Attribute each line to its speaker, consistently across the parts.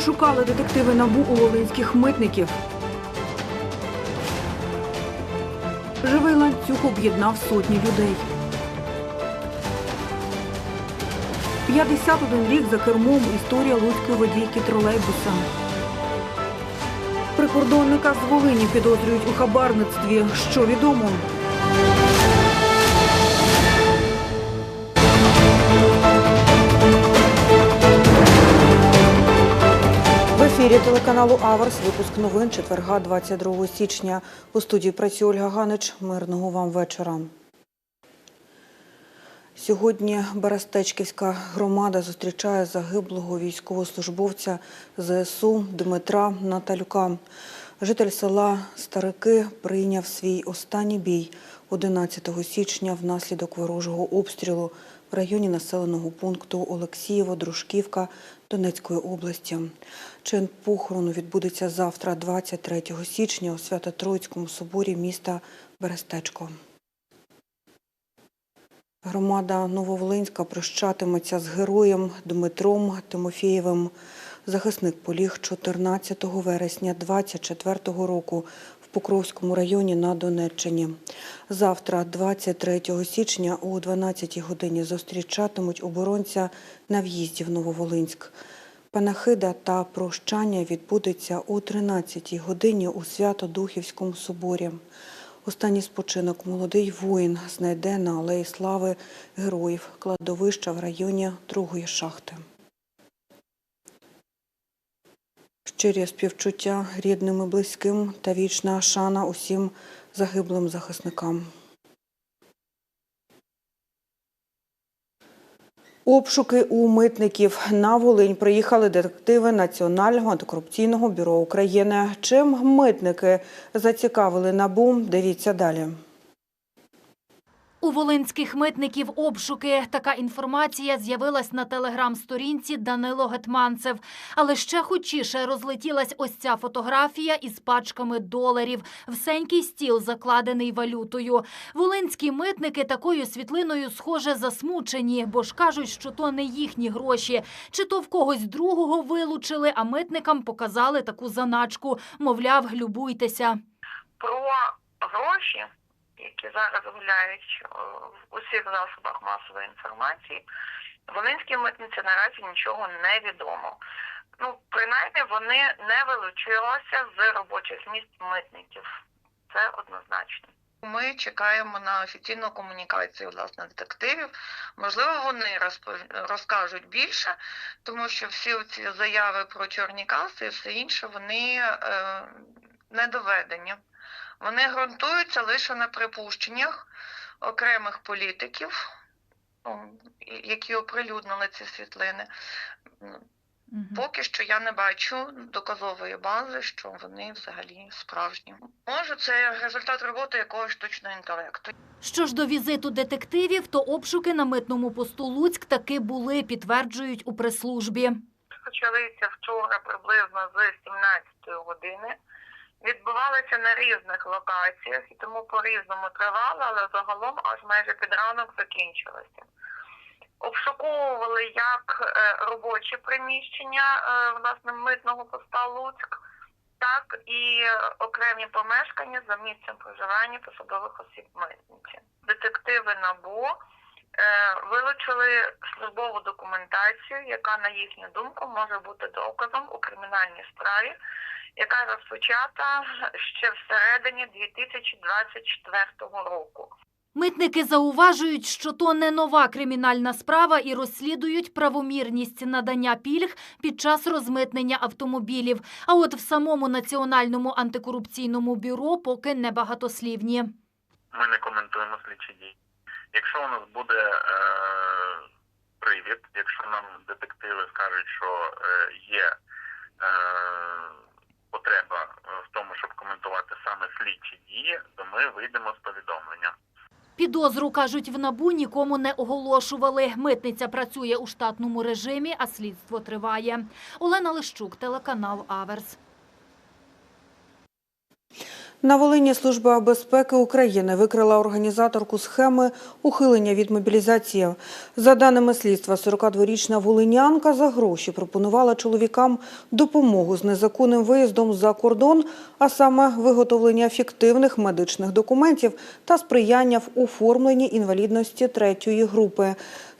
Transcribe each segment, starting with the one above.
Speaker 1: Розшукали детективи НАБУ у волинських митників. Живий ланцюг об'єднав сотні людей. 51 рік за кермом історія луцької водійки тролейбуса. Прикордонника з Волині підозрюють у хабарництві. Що відомо? Ефірі телеканалу Аверс. Випуск новин четверга 22 січня. У студії працює Ольга Ганич. Мирного вам вечора. Сьогодні Берестечківська громада зустрічає загиблого військовослужбовця ЗСУ Дмитра Наталюка. Житель села Старики прийняв свій останній бій 11 січня внаслідок ворожого обстрілу в районі населеного пункту Олексієво-Дружківка Донецької області. Чин похорону відбудеться завтра, 23 січня, у Свято-Троїцькому соборі міста Берестечко. Громада Нововолинська прощатиметься з героєм Дмитром Тимофєєвим. Захисник поліг 14 вересня 24 року Покровському районі на Донеччині. Завтра, 23 січня о 12-й годині зустрічатимуть оборонця на в'їзді в Нововолинськ. Панахида та прощання відбудеться о 13-й годині у Свято-Духівському соборі. Останній спочинок молодий воїн знайде на Алеї Слави героїв кладовища в районі другої шахти. Щирі співчуття рідним і близьким та вічна шана усім загиблим захисникам. Обшуки у митників на Волинь приїхали детективи Національного антикорупційного бюро України. Чим митники зацікавили набу? Дивіться далі.
Speaker 2: У волинських митників обшуки. Така інформація з'явилась на телеграм-сторінці Данило Гетманцев. Але ще хочіше розлетілась ось ця фотографія із пачками доларів. Всенький стіл закладений валютою. Волинські митники такою світлиною, схоже, засмучені, бо ж кажуть, що то не їхні гроші. Чи то в когось другого вилучили, а митникам показали таку заначку. Мовляв, любуйтеся.
Speaker 3: про гроші, які зараз гуляють в усіх засобах масової інформації, Волинській митниці наразі нічого не відомо. Ну, принаймні, вони не вилучилися з робочих місць митників. Це однозначно. Ми чекаємо на офіційну комунікацію власне детективів. Можливо, вони розпо- розкажуть більше, тому що всі ці заяви про чорні каси і все інше вони е, не доведені. Вони ґрунтуються лише на припущеннях окремих політиків, ну, які оприлюднили ці світлини. Ну, Поки що я не бачу доказової бази, що вони взагалі справжні. Може, це результат роботи якогось штучного інтелекту.
Speaker 2: Що ж до візиту детективів, то обшуки на митному посту Луцьк таки були, підтверджують у прес-службі.
Speaker 3: Почалися вчора приблизно з 17 години. Відбувалися на різних локаціях і тому по-різному тривало, але загалом аж майже під ранок закінчилося. Обшуковували як е, робочі приміщення е, власне митного поста Луцьк, так і окремі помешкання за місцем проживання посадових осіб митниці. Детективи НАБУ е, вилучили службову документацію, яка, на їхню думку, може бути доказом у кримінальній справі, яка розпочата ще всередині 2024 року.
Speaker 2: Митники зауважують, що то не нова кримінальна справа і розслідують правомірність надання пільг під час розмитнення автомобілів. А от в самому Національному антикорупційному бюро поки небагатослівні.
Speaker 4: ми не коментуємо слідчі дії. Якщо у нас буде е, привід, якщо нам детективи скажуть, що е, є е, потреба в тому, щоб коментувати саме слідчі дії, то ми вийдемо з повідомленням.
Speaker 2: Підозру, кажуть, в НАБУ нікому не оголошували. Митниця працює у штатному режимі, а слідство триває. Олена Лищук, телеканал Аверс.
Speaker 1: На Волині Служба безпеки України викрила організаторку схеми ухилення від мобілізації. За даними слідства, 42-річна волинянка за гроші пропонувала чоловікам допомогу з незаконним виїздом за кордон, а саме виготовлення фіктивних медичних документів та сприяння в оформленні інвалідності третьої групи.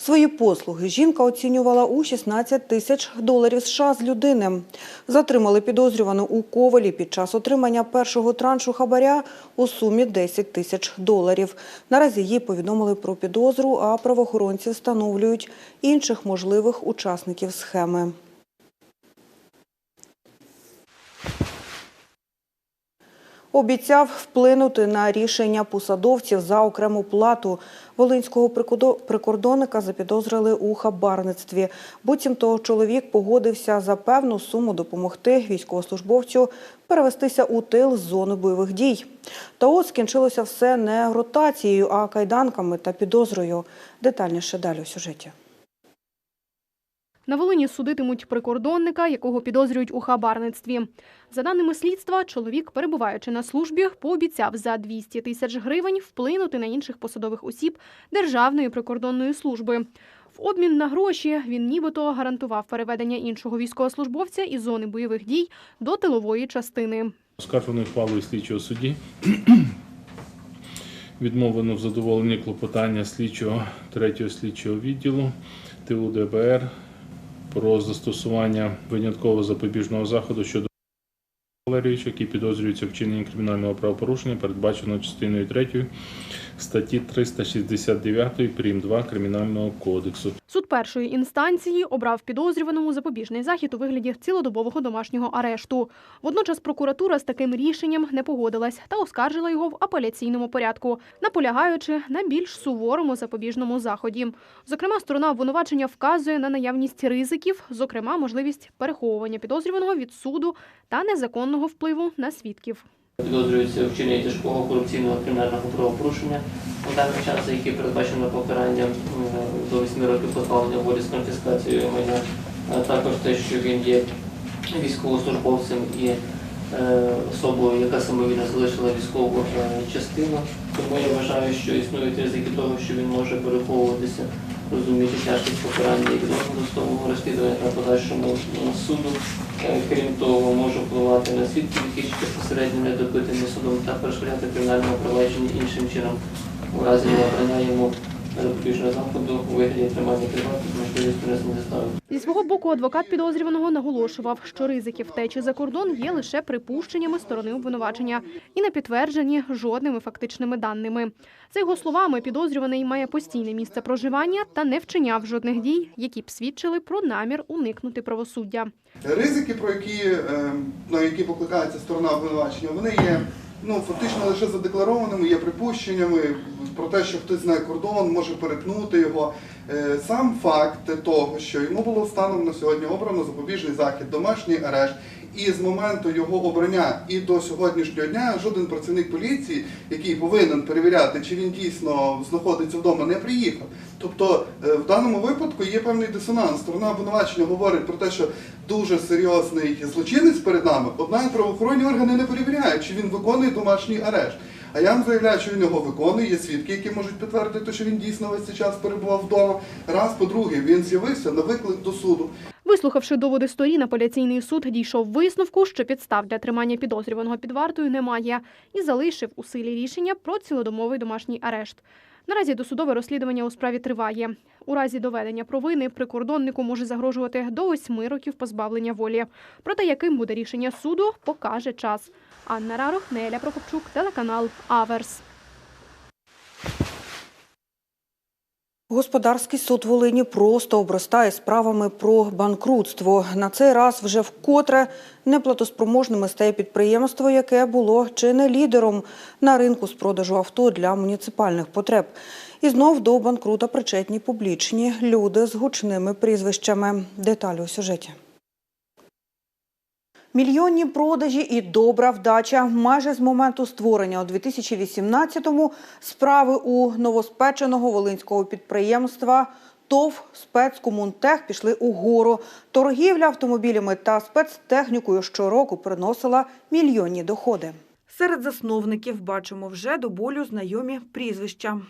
Speaker 1: Свої послуги жінка оцінювала у 16 тисяч доларів США з людини. Затримали підозрювану у Ковалі під час отримання першого траншу хабаря у сумі 10 тисяч доларів. Наразі їй повідомили про підозру, а правоохоронці встановлюють інших можливих учасників схеми. Обіцяв вплинути на рішення посадовців за окрему плату. Волинського прикордонника запідозрили у хабарництві. Буцімто чоловік погодився за певну суму допомогти військовослужбовцю перевестися у тил з зони бойових дій. Та от скінчилося все не ротацією, а кайданками та підозрою. Детальніше далі у сюжеті.
Speaker 5: На Волині судитимуть прикордонника, якого підозрюють у хабарництві. За даними слідства, чоловік, перебуваючи на службі, пообіцяв за 200 тисяч гривень вплинути на інших посадових осіб Державної прикордонної служби. В обмін на гроші він нібито гарантував переведення іншого військовослужбовця із зони бойових дій до тилової частини.
Speaker 6: Оскарженою ухвалою слідчого судді відмовлено в задоволенні клопотання слідчого третього слідчого відділу ТУ ДБР про застосування виняткового запобіжного заходу щодо Валерійовича, який підозрюється в вчиненні кримінального правопорушення, передбаченого частиною 3 статті 369 прим. 2 Кримінального кодексу.
Speaker 5: Суд першої інстанції обрав підозрюваному запобіжний захід у вигляді цілодобового домашнього арешту. Водночас прокуратура з таким рішенням не погодилась та оскаржила його в апеляційному порядку, наполягаючи на більш суворому запобіжному заході. Зокрема, сторона обвинувачення вказує на наявність ризиків, зокрема, можливість переховування підозрюваного від суду та незаконного впливу на свідків.
Speaker 7: Підозрюється в вчиненні тяжкого корупційного кримінального правопорушення у даний час, яке передбачено покарання м, до 8 років позбавлення волі з конфіскацією майна, а також те, що він є військовослужбовцем і е, особою, яка самовільно залишила військову е, частину. Тому я вважаю, що існують ризики того, що він може переховуватися, розуміти тяжкість покарання і від органу досудового розслідування на подальшому суду. Е, Крім того, може впливати на свідків, які безпосередньо не судом та перешкодяти кримінальному провадження іншим чином у разі набрання йому запобіжного заходу у вигляді тримання привату з можливістю внесення застави.
Speaker 5: Зі свого боку, адвокат підозрюваного наголошував, що ризики втечі за кордон є лише припущеннями сторони обвинувачення і не підтверджені жодними фактичними даними. За його словами, підозрюваний має постійне місце проживання та не вчиняв жодних дій, які б свідчили про намір уникнути правосуддя.
Speaker 8: Ризики, про які, е, на які покликається сторона обвинувачення, вони є ну, фактично лише задекларованими, є припущеннями про те, що хтось знає кордон, може перетнути його. Е, Сам факт того, що йому було станом на сьогодні обрано запобіжний захід, домашній арешт, і з моменту його обрання і до сьогоднішнього дня жоден працівник поліції, який повинен перевіряти, чи він дійсно знаходиться вдома, не приїхав. Тобто е, в даному випадку є певний дисонанс. Сторона обвинувачення говорить про те, що дуже серйозний злочинець перед нами, однак правоохоронні органи не перевіряють, чи він виконує домашній арешт. А я вам заявляю, що він його виконує, є свідки, які можуть підтвердити, що він дійсно весь цей час перебував вдома. Раз, по-друге, він з'явився на виклик до суду.
Speaker 5: Вислухавши доводи сторін, апеляційний суд дійшов висновку, що підстав для тримання підозрюваного під вартою немає, і залишив у силі рішення про цілодомовий домашній арешт. Наразі досудове розслідування у справі триває. У разі доведення провини прикордоннику може загрожувати до восьми років позбавлення волі. Проте яким буде рішення суду, покаже час. Анна Рарох, Неля Прокопчук, телеканал Аверс.
Speaker 1: Господарський суд Волині просто обростає справами про банкрутство. На цей раз вже вкотре неплатоспроможними стає підприємство, яке було чи не лідером на ринку з продажу авто для муніципальних потреб. І знов до банкрута причетні публічні люди з гучними прізвищами. Деталі у сюжеті. Мільйонні продажі і добра вдача. Майже з моменту створення у 2018-му справи у новоспеченого волинського підприємства ТОВ «Спецкомунтех» пішли угору. Торгівля автомобілями та спецтехнікою щороку приносила мільйонні доходи. Серед засновників бачимо вже до болю знайомі прізвища.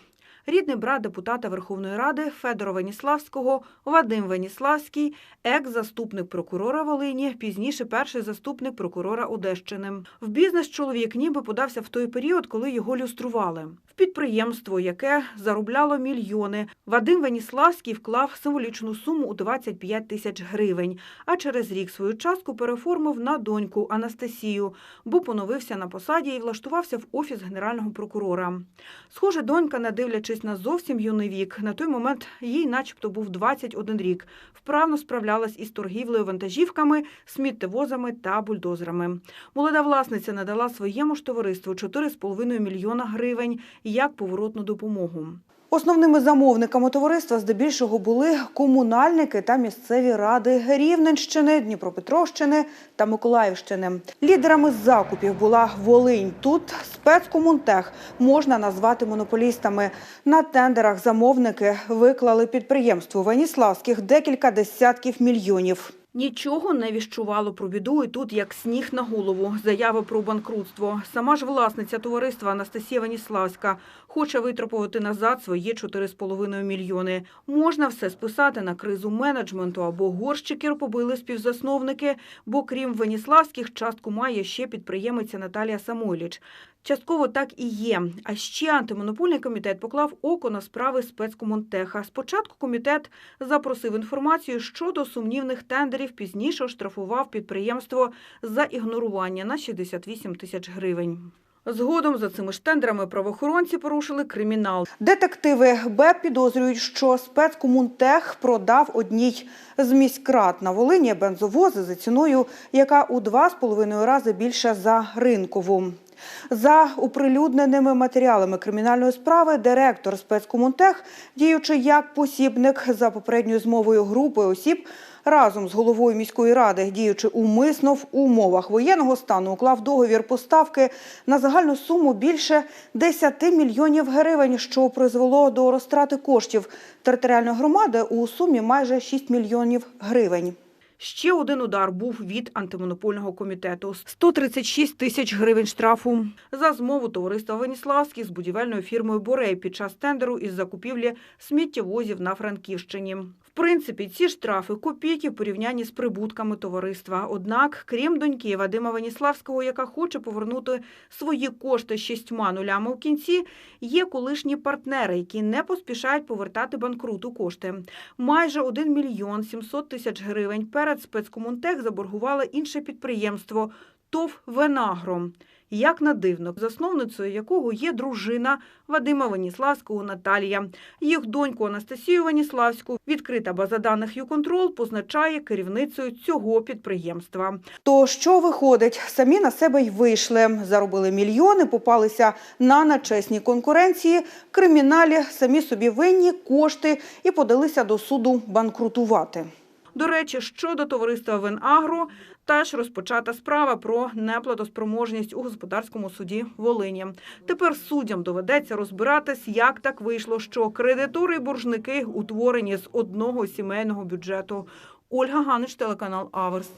Speaker 1: Рідний брат депутата Верховної Ради Федора Веніславського, Вадим Веніславський, екс-заступник прокурора Волині, пізніше перший заступник прокурора Одещини. В бізнес чоловік ніби подався в той період, коли його люстрували. В підприємство, яке заробляло мільйони, Вадим Веніславський вклав символічну суму у 25 тисяч гривень, а через рік свою частку переформив на доньку Анастасію, бо поновився на посаді і влаштувався в офіс генерального прокурора. Схоже, донька, не дивлячись на зовсім юний вік, на той момент їй начебто був 21 рік, вправно справлялась із торгівлею вантажівками, сміттєвозами та бульдозерами. Молода власниця надала своєму ж товариству 4,5 мільйона гривень як поворотну допомогу. Основними замовниками товариства здебільшого були комунальники та місцеві ради Рівненщини, Дніпропетровщини та Миколаївщини. Лідерами закупів була Волинь. Тут спецкомунтех можна назвати монополістами. На тендерах замовники виклали підприємству Веніславських декілька десятків мільйонів. Нічого не віщувало про біду і тут як сніг на голову. Заяви про банкрутство. Сама ж власниця товариства Анастасія Веніславська хоче витрапувати назад свої 4,5 мільйони. Можна все списати на кризу менеджменту або горщиків побили співзасновники, бо крім Веніславських частку має ще підприємиця Наталія Самойліч. Частково так і є. А ще антимонопольний комітет поклав око на справи спецкомунтеха. Спочатку комітет запросив інформацію щодо сумнівних тендерів, пізніше оштрафував підприємство за ігнорування на 68 тисяч гривень. Згодом за цими ж тендерами правоохоронці порушили кримінал. Детективи БЕП підозрюють, що спецкомунтех продав одній з міськрад на Волині бензовози за ціною, яка у два з половиною рази більша за ринкову. За оприлюдненими матеріалами кримінальної справи директор спецкомунтех, діючи як посібник за попередньою змовою групи осіб, разом з головою міської ради, діючи умисно в умовах воєнного стану, уклав договір поставки на загальну суму більше 10 мільйонів гривень, що призвело до розтрати коштів територіальної громади у сумі майже 6 мільйонів гривень. Ще один удар був від антимонопольного комітету. 136 тисяч гривень штрафу за змову товариства Веніславський з будівельною фірмою Борей під час тендеру із закупівлі сміттєвозів на Франківщині. Принципі, ці штрафи копійки в порівнянні з прибутками товариства. Однак, крім доньки Вадима Веніславського, яка хоче повернути свої кошти шістьма нулями в кінці, є колишні партнери, які не поспішають повертати банкруту кошти. Майже 1 мільйон 700 тисяч гривень перед спецкомунтех заборгувало інше підприємство ТОВ «Венагро». Як на дивно, засновницею якого є дружина Вадима Веніславського Наталія. Їх доньку Анастасію Веніславську відкрита база даних «Юконтрол» позначає керівницею цього підприємства. То що виходить? Самі на себе й вийшли. Заробили мільйони, попалися на нечесній конкуренції, криміналі, самі собі винні кошти і подалися до суду банкрутувати. До речі, щодо товариства Венагро, теж розпочата справа про неплатоспроможність у господарському суді Волині. Тепер суддям доведеться розбиратись, як так вийшло, що кредитори і боржники утворені з одного сімейного бюджету. Ольга Ганич, телеканал Аверс.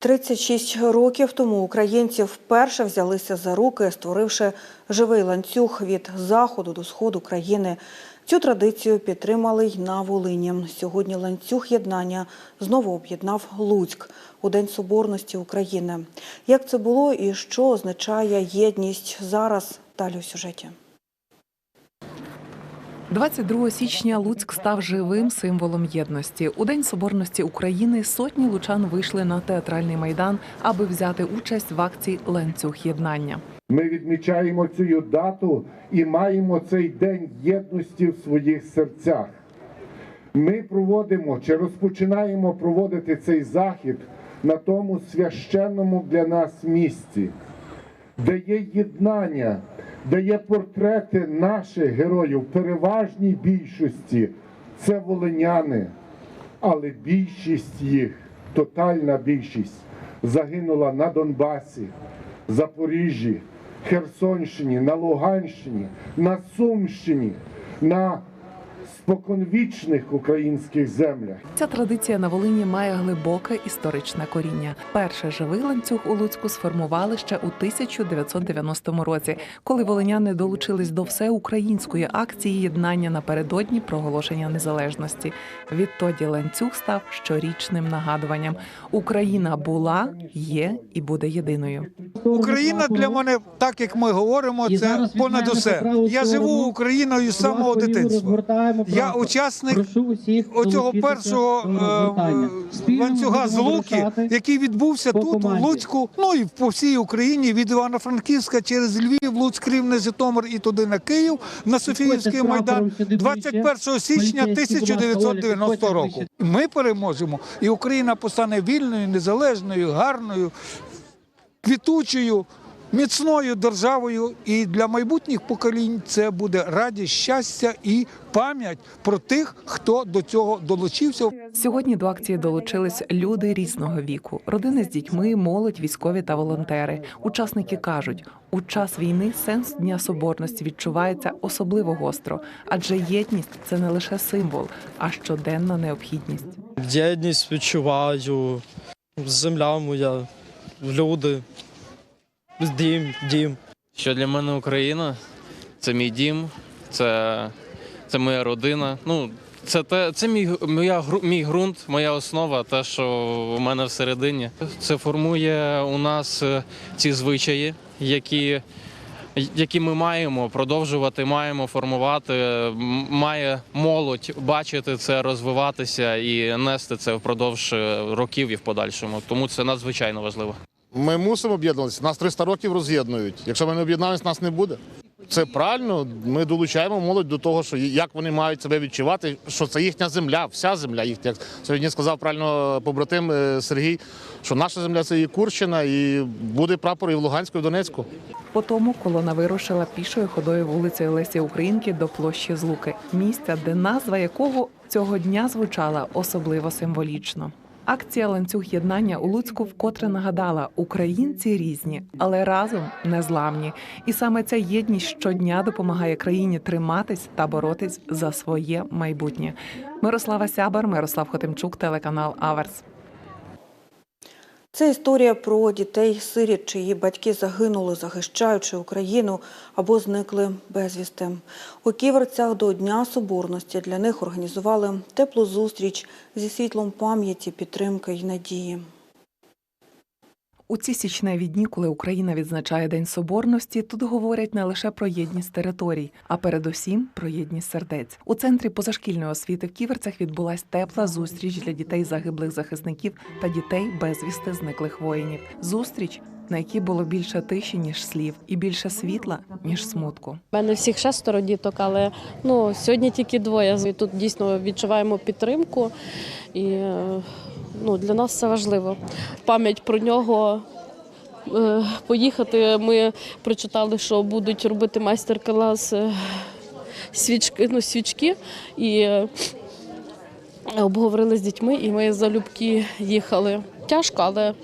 Speaker 1: 36 років тому українці вперше взялися за руки, створивши живий ланцюг від заходу до сходу країни. Цю традицію підтримали й на Волині. Сьогодні ланцюг єднання знову об'єднав Луцьк у День Соборності України. Як це було і що означає єдність зараз? Далі у сюжеті.
Speaker 9: 22 січня Луцьк став живим символом єдності. У День Соборності України сотні лучан вийшли на театральний майдан, аби взяти участь в акції Ланцюг єднання.
Speaker 10: Ми відмічаємо цю дату і маємо цей день єдності в своїх серцях. Ми проводимо чи розпочинаємо проводити цей захід на тому священному для нас місці, де є єднання, де є портрети наших героїв, переважній більшості. Це волиняни, але більшість їх, тотальна більшість, загинула на Донбасі, Запоріжжі, Херсонщині, на Луганщині, на Сумщині, на споконвічних українських землях.
Speaker 9: Ця традиція на Волині має глибоке історичне коріння. Перший живий ланцюг у Луцьку сформували ще у 1990 році, коли волиняни долучились до всеукраїнської акції єднання напередодні проголошення незалежності. Відтоді ланцюг став щорічним нагадуванням: Україна була, є і буде єдиною.
Speaker 11: Україна для мене, так як ми говоримо, це понад усе. Я живу Україною з самого дитинства. Я учасник оцього першого е, ланцюга з Луки, який відбувся тут, у Луцьку, ну і по всій Україні від Івано-Франківська через Львів, Луцьк, Рівне, Житомир і туди на Київ на Софіївський майдан 21 січня 1990 року. Ми переможемо, і Україна постане вільною, незалежною, гарною, квітучою. Міцною державою, і для майбутніх поколінь це буде радість, щастя і пам'ять про тих, хто до цього долучився.
Speaker 9: Сьогодні до акції долучились люди різного віку: родини з дітьми, молодь, військові та волонтери. Учасники кажуть, у час війни сенс Дня Соборності відчувається особливо гостро, адже єдність це не лише символ, а щоденна необхідність.
Speaker 12: Єдність відчуваю, земля моя, люди, дім, дім.
Speaker 13: Що для мене Україна це мій дім, це, це моя родина. Ну, це, те, це мій, моя, мій ґрунт, моя основа, те, що у мене всередині. Це формує у нас е, ці звичаї, які, які ми маємо продовжувати, маємо формувати. Має молодь бачити це, розвиватися і нести це впродовж е, років і в подальшому. Тому це надзвичайно важливо.
Speaker 14: Ми мусимо об'єднуватися. Нас 300 років роз'єднують. Якщо ми не об'єднаємося, нас не буде. Це правильно. Ми долучаємо молодь до того, що як вони мають себе відчувати, що це їхня земля, вся земля їхня. Як Сьогодні сказав правильно побратим е, Сергій, що наша земля це і Курщина, і буде прапор і в Луганську, і в Донецьку.
Speaker 9: Потому колона вирушила пішою ходою вулицею Лесі Українки до площі Злуки, місця, де назва якого цього дня звучала особливо символічно. Акція ланцюг єднання у Луцьку вкотре нагадала: українці різні, але разом незламні. І саме ця єдність щодня допомагає країні триматись та боротись за своє майбутнє. Мирослава Сябар, Мирослав Хотимчук, телеканал Аверс.
Speaker 1: Це історія про дітей сиріт, чиї батьки загинули, захищаючи Україну або зникли безвісти. У Ківерцях до Дня Соборності для них організували теплу зустріч зі світлом пам'яті, підтримки й надії.
Speaker 9: У ці січневі дні, коли Україна відзначає День Соборності, тут говорять не лише про єдність територій, а передусім про єдність сердець. У центрі позашкільної освіти в Ківерцях відбулась тепла зустріч для дітей загиблих захисників та дітей безвісти зниклих воїнів. Зустріч, на якій було більше тиші ніж слів, і більше світла ніж смутку.
Speaker 15: У мене всіх шестеро діток, але ну, сьогодні тільки двоє. І Тут дійсно відчуваємо підтримку, і е, ну, для нас це важливо. Пам'ять про нього. е, Поїхати. Ми прочитали, що будуть робити майстер-клас е, свічки, ну, свічки і е, обговорили з дітьми, і ми залюбки їхали. Тяжко, але,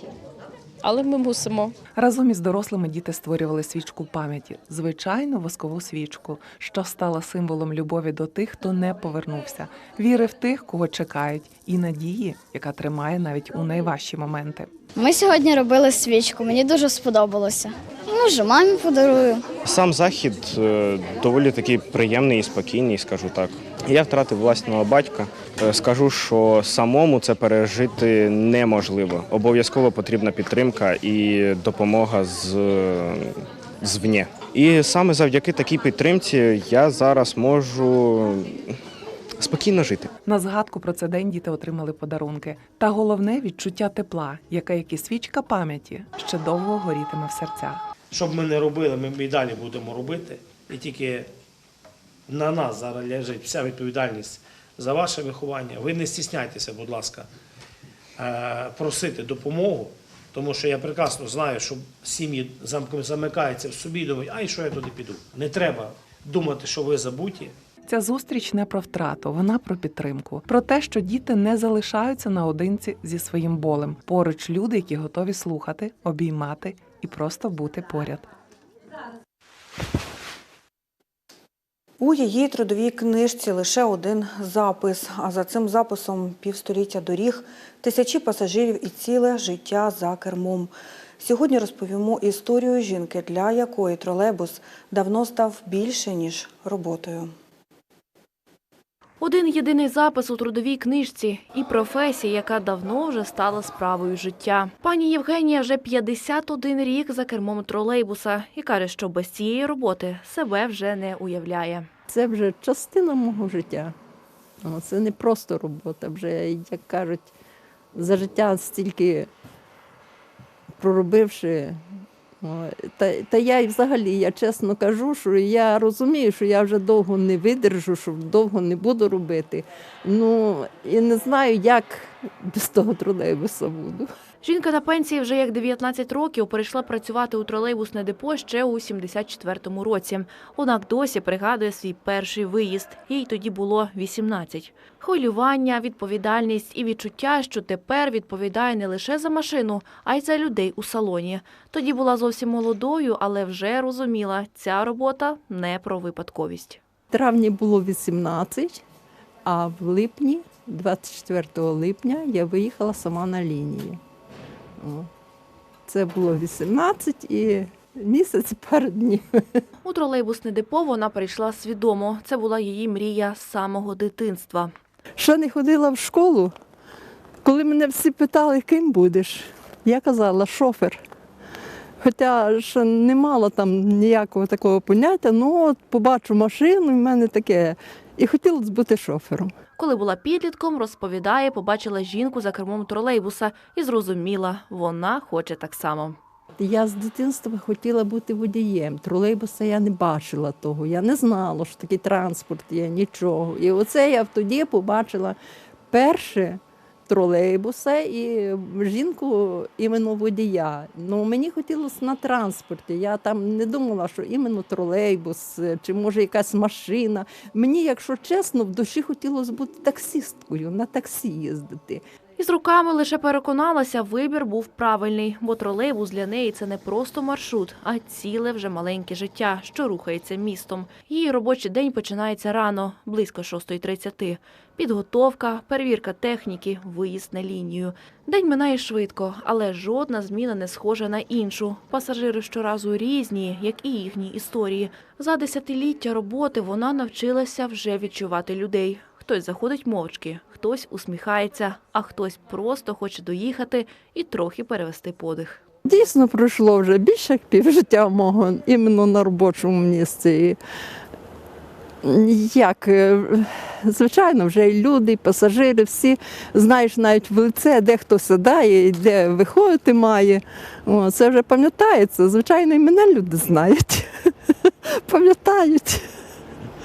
Speaker 15: але ми мусимо.
Speaker 9: Разом із дорослими діти створювали свічку пам'яті, звичайну воскову свічку, що стала символом любові до тих, хто не повернувся, віри в тих, кого чекають, і надії, яка тримає навіть у найважчі моменти.
Speaker 16: Ми сьогодні робили свічку, мені дуже сподобалося. Може, мамі подарую.
Speaker 17: Сам захід е, доволі такий приємний і спокійний, скажу так. Я втратив власного батька. Е, Скажу, що самому це пережити неможливо. Обов'язково потрібна підтримка і допомога з звні. І саме завдяки такій підтримці я зараз можу спокійно жити.
Speaker 9: На згадку про цей день діти отримали подарунки. Та головне відчуття тепла, яке як і свічка пам'яті ще довго горітиме в серцях.
Speaker 18: Що б ми не робили, ми і далі будемо робити. І тільки на нас зараз лежить вся відповідальність за ваше виховання. Ви не стісняйтеся, будь ласка, е, просити допомогу, тому що я прекрасно знаю, що сім'ї зам- замикаються в собі і думають, ай, що я туди піду. Не треба думати, що ви забуті.
Speaker 9: Ця зустріч не про втрату, вона про підтримку, про те, що діти не залишаються наодинці зі своїм болем. Поруч люди, які готові слухати, обіймати і просто бути поряд.
Speaker 1: У її трудовій книжці лише один запис, а за цим записом півстоліття доріг, тисячі пасажирів і ціле життя за кермом. Сьогодні розповімо історію жінки, для якої тролейбус давно став більше, ніж роботою.
Speaker 19: Один єдиний запис у трудовій книжці і професія, яка давно вже стала справою життя. Пані Євгенія вже 51 рік за кермом тролейбуса і каже, що без цієї роботи себе вже не уявляє.
Speaker 20: Це вже частина мого життя. О, Це не просто робота. Вже, як кажуть, за життя стільки проробивши. Та, та я й взагалі, я чесно кажу, що я розумію, що я вже довго не видержу, що довго не буду робити. Ну і не знаю, як без того тролейбуса буду.
Speaker 19: Жінка на пенсії вже як 19 років перейшла працювати у тролейбусне депо ще у 74-му році. Однак досі пригадує свій перший виїзд. Їй тоді було 18. Хвилювання, відповідальність і відчуття, що тепер відповідає не лише за машину, а й за людей у салоні. Тоді була зовсім молодою, але вже розуміла, ця робота не про випадковість.
Speaker 20: В травні було 18, а в липні, 24 липня, я виїхала сама на лінії. Це було 18 і місяць пару днів.
Speaker 19: У тролейбусне депо вона прийшла свідомо. Це була її мрія з самого дитинства.
Speaker 20: Ще не ходила в школу. Коли мене всі питали, ким будеш, я казала шофер. Хоча ще не мала там ніякого такого поняття, ну от побачу машину, і в мене таке. І хотілося бути шофером.
Speaker 19: Коли була підлітком, розповідає, побачила жінку за кермом тролейбуса і зрозуміла, вона хоче так само.
Speaker 20: Я з дитинства хотіла бути водієм. Тролейбуса я не бачила того. Я не знала, що такий транспорт є, нічого. І оце я тоді побачила перше тролейбуса і жінку іменно водія. Ну мені хотілося на транспорті. Я там не думала, що іменно тролейбус е, чи може якась машина. Мені, якщо чесно, в душі хотілося бути таксісткою, на таксі їздити.
Speaker 19: Із руками лише переконалася, вибір був правильний, бо тролейбус для неї це не просто маршрут, а ціле вже маленьке життя, що рухається містом. Її робочий день починається рано, близько 6.30. Підготовка, перевірка техніки, виїзд на лінію. День минає швидко, але жодна зміна не схожа на іншу. Пасажири щоразу різні, як і їхні історії. За десятиліття роботи вона навчилася вже відчувати людей. Хтось заходить мовчки, хтось усміхається, а хтось просто хоче доїхати і трохи перевести подих.
Speaker 20: Дійсно пройшло вже більше як півжиття мого іменно на робочому місці. Як, е, звичайно, вже і люди, і пасажири, всі знаєш навіть в лице, де хто сідає, де виходити має. Це вже пам'ятається. Звичайно, і мене люди знають, пам'ятають,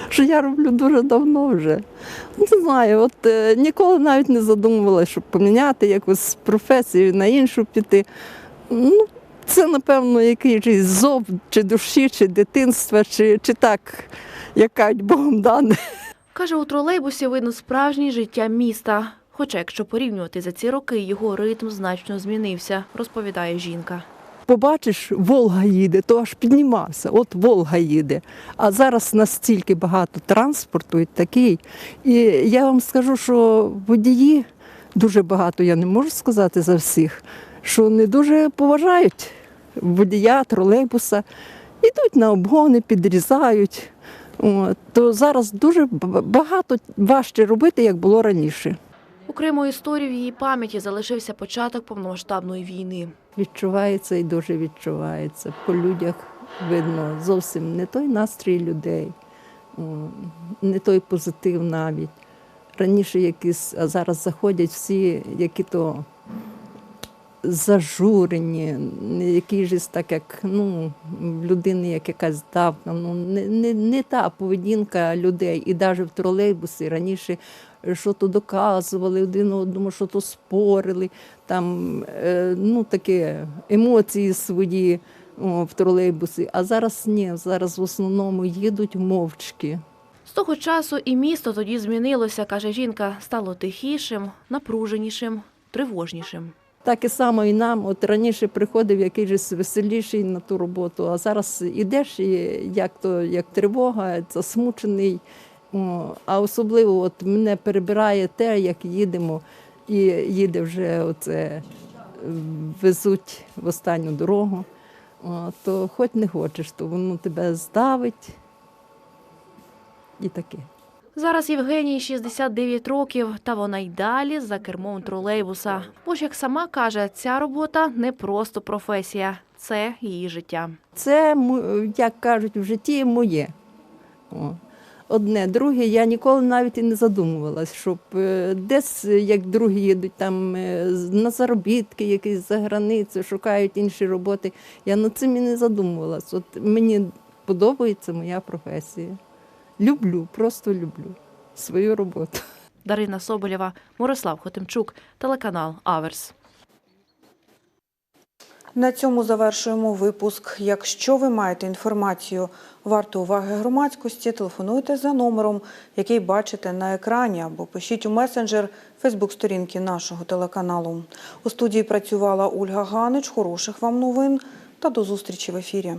Speaker 20: що я роблю дуже давно вже. Не знаю, от е, ніколи навіть не задумувалася, щоб поміняти якусь професію на іншу піти. Ну, це, напевно, якийсь зов чи душі, чи дитинства, чи, чи так, як кажуть, Богом дане.
Speaker 19: Каже, у тролейбусі видно справжнє життя міста. Хоча, якщо порівнювати за ці роки, його ритм значно змінився, розповідає жінка.
Speaker 20: Побачиш, Волга їде, то аж піднімався. От Волга їде. А зараз настільки багато транспорту і такий. І я вам скажу, що водії дуже багато, я не можу сказати за всіх, що не дуже поважають водія, тролейбуса, йдуть на обгони, підрізають. От, то зараз дуже багато важче робити, як було раніше.
Speaker 19: Окремою в її пам'яті залишився початок повномасштабної війни.
Speaker 20: Відчувається і дуже відчувається. По людях видно зовсім не той настрій людей, не той позитив навіть. Раніше якісь, а зараз заходять всі, які то зажурені, які ж так як ну, людини як якась давка. Ну, не, не, не та поведінка людей. І навіть в тролейбусі раніше що то доказували один одному, що то спорили, там е, ну, такі емоції свої о, в тролейбусі. А зараз ні, зараз в основному їдуть мовчки.
Speaker 19: З того часу і місто тоді змінилося, каже жінка, стало тихішим, напруженішим, тривожнішим.
Speaker 20: Так і само і нам. От раніше приходив якийсь веселіший на ту роботу, а зараз ідеш, і як то як тривога, засмучений. А особливо от мене перебирає те, як їдемо, і їде вже оце е, везуть в останню дорогу, то хоч не хочеш, то воно тебе здавить і таке.
Speaker 19: Зараз Євгенії 69 років, та вона й далі за кермом тролейбуса. Бо ж, як сама каже, ця робота не просто професія, це її життя.
Speaker 20: Це, як кажуть, в житті моє. О. Одне, друге, я ніколи навіть і не задумувалась, щоб е, десь, е, як другі їдуть там е, на заробітки, якісь за границю, шукають інші роботи. Я над цим і не задумувалась. От мені подобається моя професія. Люблю, просто люблю свою роботу.
Speaker 19: Дарина Соболєва, Мирослав Хотимчук, телеканал Аверс.
Speaker 1: На цьому завершуємо випуск. Якщо ви маєте інформацію варту уваги громадськості, телефонуйте за номером, який бачите на екрані, або пишіть у месенджер Фейсбук-сторінки нашого телеканалу. У студії працювала Ольга Ганич. Хороших вам новин та до зустрічі в ефірі.